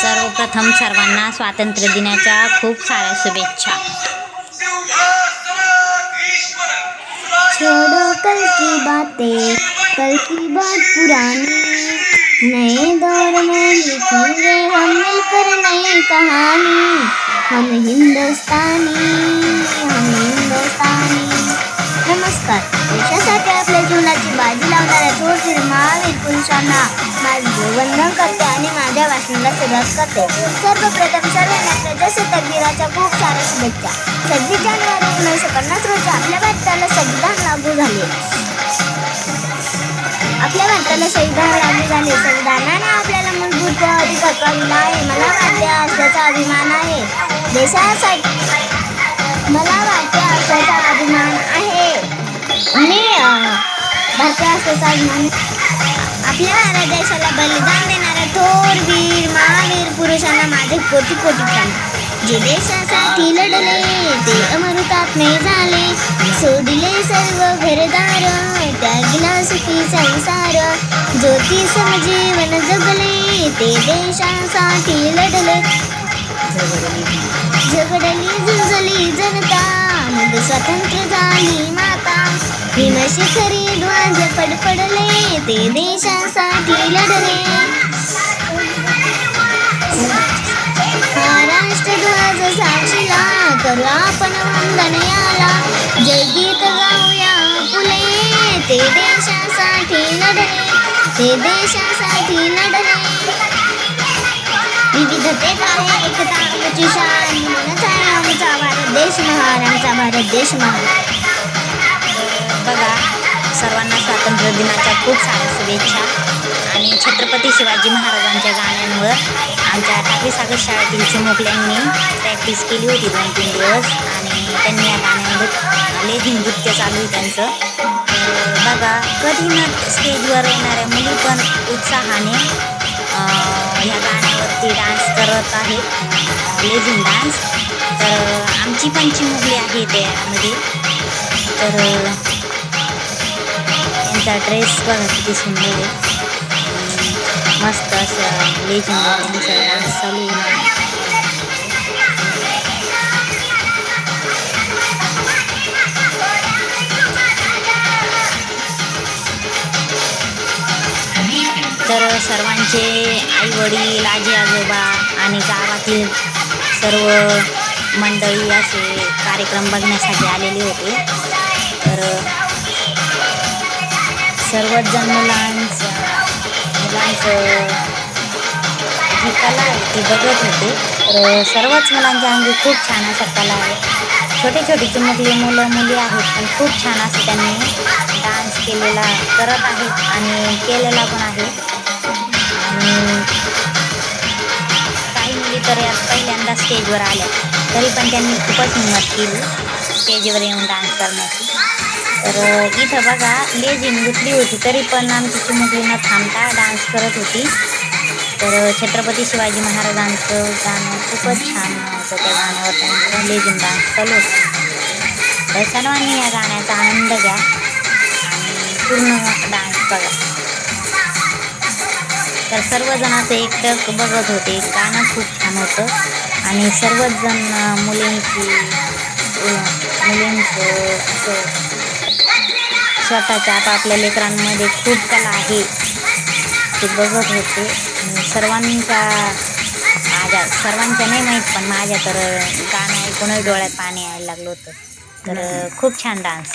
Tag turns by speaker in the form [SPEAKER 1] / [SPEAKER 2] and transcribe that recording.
[SPEAKER 1] सर्वप्रथम सर्वांना स्वातंत्र्य दिनाच्या खूप साऱ्या शुभेच्छा.
[SPEAKER 2] छोड़ो कल की बातें कल की बात पुरानी। नए दौर में लिखेंगे हम मिलकर नई कहानी। हम हिंदुस्तानी हम हिंदुस्तानी। नमस्कार देशासाठी आपल्या जीवनाची बाजी लावणाऱ्या तू श्रीमान पुरुषांना माझे वंदन करते आणि माझ्या भाषणाला सुरुवात करते. सर्वप्रथम सर्वांना प्रजासत्ताक दिनाच्या खूप साऱ्या शुभेच्छा. सव्वीस जानेवारी एकोणीसशे पन्नास रोजी आपल्या भारताला संविधान लागू झाले. आपल्या भारताला संविधान लागू झाले. संविधानाने आपल्याला मूलभूत अधिकार कळविला आहे. मला भारतीय असल्याचा अभिमान आहे. देशासाठी मला भारतीय अभिमान आपल्या भारत देशाला बलिदान देणाऱ्या थोर वीर महावीर पुरुषांना माझे कोटी कोटी प्राण. जे देशासाठी लढले ते अमृतात्मे झाले. सोडले सर्व घरदार त्यागिला सुखी संसार. ज्योती समजीवन जगले ते देशासाठी लढले. झगडली झुंजली जनता मग स्वतंत्र झाली मा माता भीमशिखरी ध्वज फडफडले ते देशासाठी लढले. महाराष्ट्र ध्वज साक्षीला करू आपण वंदन याला. जय गीत गाऊया फुले ते देशासाठी लढले ते देशासाठी लढले. विविधतेत आहे एकता आमची शान म्हणूनच आहे आमचा भारत देश महान आमचा भारत देश महान
[SPEAKER 1] बघा सर्वांना स्वातंत्र्य दिनाच्या खूप साऱ्या शुभेच्छा. आणि छत्रपती शिवाजी महाराजांच्या गाण्यांवर आमच्या टाकळी सागर शाळेतील चिमुकल्यांनी प्रॅक्टिस केली होती दोन तीन दिवस. आणि त्यांनी या गाण्यांवर लेझी नृत्य चालू आहे त्यांचं. बघा कधी न स्टेजवर येणाऱ्या मुली पण उत्साहाने ह्या गाण्यावरती डान्स करत आहेत. लेझिम डान्स तर आमची पण चिमुकली आहे त्यामध्ये तर त्यांचा ड्रेस बघा किती सुंदर. आहे मस्त असं लेझिम डान्स चालू आहे. तर सर्वांचे आई वडील आजी आजोबा आणि गावातील सर्व मंडळी असे कार्यक्रम बघण्यासाठी आलेले होते. तर सर्वच जण मुलांचं मुलांचं जी कला आहे ती बघत होते. तर सर्वच मुलांच्या अंगी खूप छान अशा कला आहे. छोटे छोटे चिमुकली मुलं मुली आहेत पण खूप छान असं त्यांनी डान्स केलेला करत आहेत आणि केलेला पण आहे. आणि काही मुली तर यात पहिल्यांदा स्टेजवर आल्या. तरी पण त्यांनी खूपच हिंमत केली. स्टेजवर येऊन डान्स करण्याची तर इथं बघा लेझिम गुतली होती तरी पण आमची चिमुकली न थांबता डान्स करत होती. तर छत्रपती शिवाजी महाराजांचं गाणं खूपच छान होतं त्या गाण्यावर. त्यांचं लेझिम डान्स चालू होता. तर सर्वांनी या गाण्याचा आनंद घ्या आणि पूर्ण डान्स बघा. तर सर्वजण असं एकटक बघत होते. गाणं खूप छान होतं. आणि सर्वच जण मुलींची मुलींचं असं स्वतःच्या आपापल्या लेकरांमध्ये खूप कला आहे. ते बघत होते. सर्वांच्या माझ्या सर्वांच्या नाही माहीत पण माझ्या तर गाणं ऐकूनच डोळ्यात पाणी यायला लागलं होतं. तर खूप छान डान्स